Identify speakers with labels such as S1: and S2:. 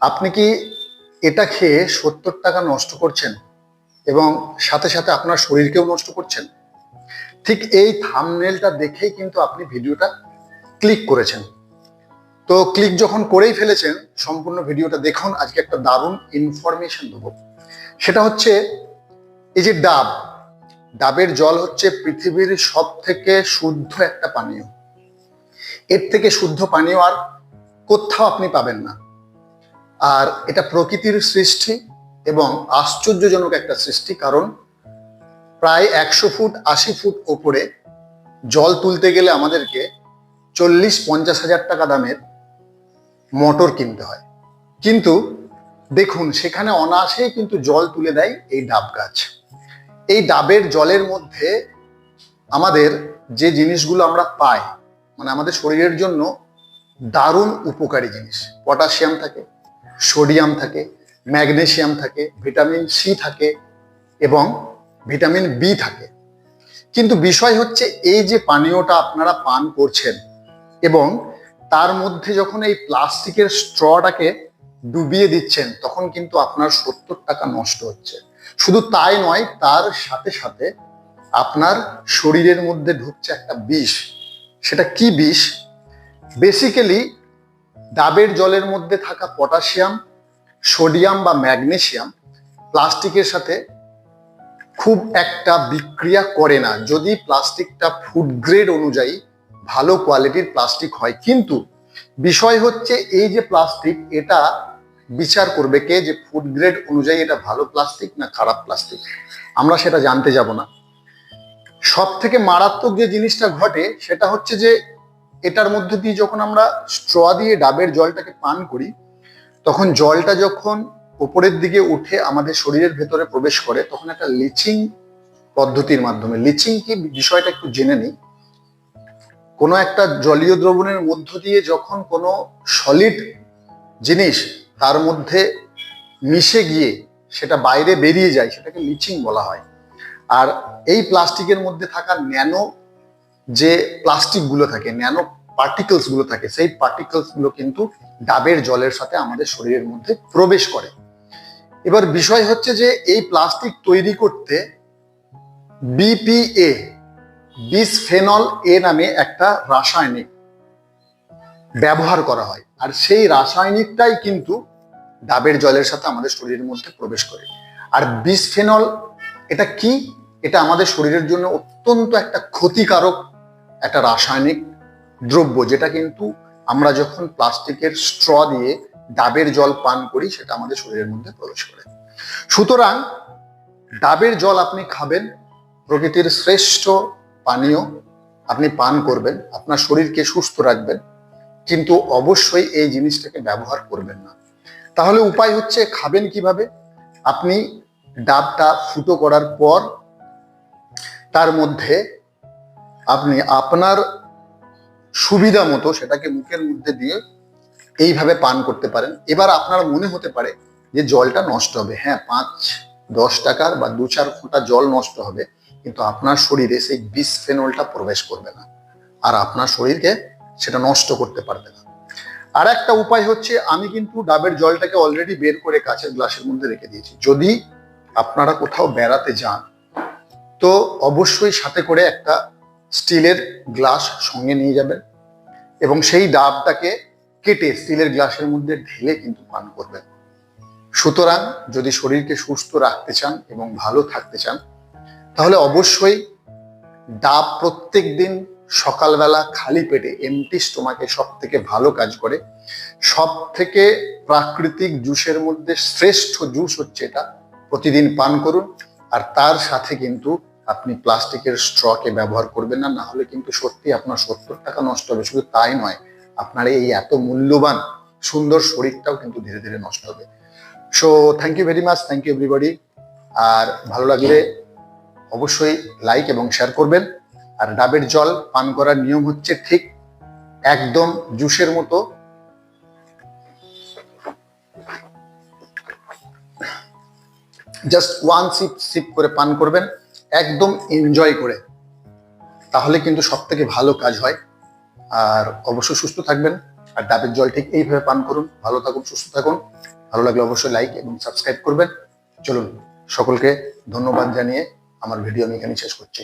S1: আপনি কি এটা খেয়ে সত্তর টাকা নষ্ট করছেন এবং সাথে সাথে আপনার শরীরকেও নষ্ট করছেন? ঠিক এই থামনেলটা দেখেই কিন্তু আপনি ভিডিওটা ক্লিক করেছেন। তো ক্লিক যখন করেই ফেলেছেন, সম্পূর্ণ ভিডিওটা দেখুন, আজকে একটা দারুণ ইনফরমেশন দেবো। সেটা হচ্ছে, এই যে ডাব, ডাবের জল হচ্ছে পৃথিবীর সব থেকে শুদ্ধ একটা পানীয়। এর থেকে শুদ্ধ পানীয় আর কোথাও আপনি পাবেন না। আর এটা প্রকৃতির সৃষ্টি এবং আশ্চর্যজনক একটা সৃষ্টি, কারণ প্রায় একশো ফুট, আশি ফুট ওপরে জল তুলতে গেলে আমাদেরকে চল্লিশ, পঞ্চাশ হাজার টাকা দামের মোটর কিনতে হয়। কিন্তু দেখুন, সেখানে অনায়াসেই কিন্তু জল তুলে দেয় এই ডাব গাছ। এই ডাবের জলের মধ্যে আমাদের যে জিনিসগুলো আমরা পাই মানে আমাদের শরীরের জন্য দারুণ উপকারী জিনিস, পটাশিয়াম থাকে সোডিয়াম থাকে ম্যাগনেসিয়াম থাকে, ভিটামিন সি থাকে এবং ভিটামিন বি থাকে। কিন্তু বিষয় হচ্ছে এই যে পানীয়টা আপনারা পান করছেন এবং তার মধ্যে যখন এই প্লাস্টিকের স্ট্রটাকে ডুবিয়ে দিচ্ছেন, তখন কিন্তু আপনার সত্তর টাকা নষ্ট হচ্ছে। শুধু তাই নয়, তার সাথে সাথে আপনার শরীরের মধ্যে ঢুকছে একটা বিষ। সেটা কি বিষ? বেসিক্যালি ডাবের জলের মধ্যে থাকা পটাশিয়াম, সোডিয়াম বা ম্যাগনেশিয়াম প্লাস্টিকের সাথে খুব একটা বিক্রিয়া করে না। যদি প্লাস্টিকটা ফুড গ্রেড অনুযায়ী ভালো কোয়ালিটির প্লাস্টিক হয়। কিন্তু বিষয় হচ্ছে এই যে প্লাস্টিক, এটা বিচার করবে কে যে ফুড গ্রেড অনুযায়ী এটা ভালো প্লাস্টিক না খারাপ প্লাস্টিক। আমরা সেটা জানতে যাব না। সব থেকে মারাত্মক যে জিনিসটা ঘটে, সেটা হচ্ছে যে এটার মধ্যে দিয়ে যখন আমরা স্ট্র দিয়ে ডাবের জলটাকে পান করি, তখন জলটা যখন উপরের দিকে উঠে আমাদের শরীরের ভেতরে প্রবেশ করে, তখন একটা লিচিং পদ্ধতির মাধ্যমে, লিচিং কি বিষয়টা একটু জেনে নিই। কোনো একটা জলীয় দ্রবণের মধ্য দিয়ে যখন কোনো সলিড জিনিস তার মধ্যে মিশে গিয়ে সেটা বাইরে বেরিয়ে যায়, সেটাকে লিচিং বলা হয়। আর এই প্লাস্টিকের মধ্যে থাকা ন্যানো যে প্লাস্টিকগুলো থাকে, ন্যানো পার্টিকেলসগুলো থাকে, সেই পার্টিকেলসগুলো কিন্তু ডাবের জলের সাথে আমাদের শরীরের মধ্যে প্রবেশ করে। এবার বিষয় হচ্ছে যে এই প্লাস্টিক তৈরি করতে বিপিএ বিসফেনল এ নামে একটা রাসায়নিক ব্যবহার করা হয়। আর সেই রাসায়নিকটাই কিন্তু ডাবের জলের সাথে আমাদের শরীরের মধ্যে প্রবেশ করে। আর বিসফেনল এটা কি? এটা আমাদের শরীরের জন্য অত্যন্ত একটা ক্ষতিকারক একটা রাসায়নিক দ্রব্য যেটা কিন্তু আমরা যখন প্লাস্টিকের স্ট্র দিয়ে ডাবের জল পান করি, সেটা আমাদের শরীরের মধ্যে প্রবেশ করে। সুতরাং ডাবের জল আপনি খাবেন, প্রকৃতির শ্রেষ্ঠ পানীয় আপনি পান করবেন, আপনার শরীরকে সুস্থ রাখবেন, কিন্তু অবশ্যই এই জিনিসটাকে ব্যবহার করবেন না। তাহলে উপায় হচ্ছে খাবেন কীভাবে? আপনি ডাবটা ফুটো করার পর তার মধ্যে আপনি আপনার সুবিধা মতো সেটাকে মুখের মধ্যে দিয়ে এইভাবে পান করতে পারেন। এবার আপনার মনে হতে পারে যে জলটা নষ্ট হবে। হ্যাঁ পাঁচ, দশ টাকার বা দু চার ফোঁটা জল নষ্ট হবে, কিন্তু আপনার শরীরে সেই বিসফেনলটা প্রবেশ করবে না। আর আপনার শরীরকে সেটা নষ্ট করতে পারবে না। আর একটা উপায় হচ্ছে, আমি কিন্তু ডাবের জলটাকে অলরেডি বের করে কাঁচের গ্লাসের মধ্যে রেখে দিয়েছি। যদি আপনারা কোথাও বেড়াতে যান, তো অবশ্যই সাথে করে একটা স্টিলের গ্লাস সঙ্গে নিয়ে যাবেন এবং সেই ডাবটাকে কেটে স্টিলের গ্লাসের মধ্যে ঢেলে কিন্তু পান করবেন সুতরাং যদি শরীরকে সুস্থ রাখতে চান এবং ভালো থাকতে চান, তাহলে অবশ্যই ডাব প্রত্যেক দিন সকালবেলা খালি পেটে এমটি স্টোমাকে সব থেকে ভালো কাজ করে। সব থেকে প্রাকৃতিক জুসের মধ্যে শ্রেষ্ঠ জুস হচ্ছে এটা। প্রতিদিন পান করুন আর তার সাথে কিন্তু আপনি প্লাস্টিকের স্ট্রকে ব্যবহার করবেন না না হলে কিন্তু সত্যি আপনার সত্তর টাকা নষ্ট হবে। শুধু তাই নয়, আপনার এই এত মূল্যবান, সুন্দর শরীরটাও কিন্তু ধীরে ধীরে নষ্ট হবে। So thank you very much thank you everybody আর ভালো লাগলে অবশ্যই লাইক এবং শেয়ার করবেন। আর ডাবের জল পান করার নিয়ম হচ্ছে ঠিক একদম জুসের মতো। জাস্ট ওয়ান সিপ সিপ করে পান করবেন। একদম এনজয় করে, তাহলে কিন্তু সব থেকে ভালো কাজ হয়। আর অবশ্যই সুস্থ থাকবেন, আর ডাবের জল ঠিক এইভাবে পান করুন। ভালো থাকুন, সুস্থ থাকুন। ভালো লাগলে অবশ্যই লাইক এবং সাবস্ক্রাইব করবেন। চলুন, সকলকে ধন্যবাদ জানিয়ে আমার ভিডিও আমি এখানে শেষ করছি।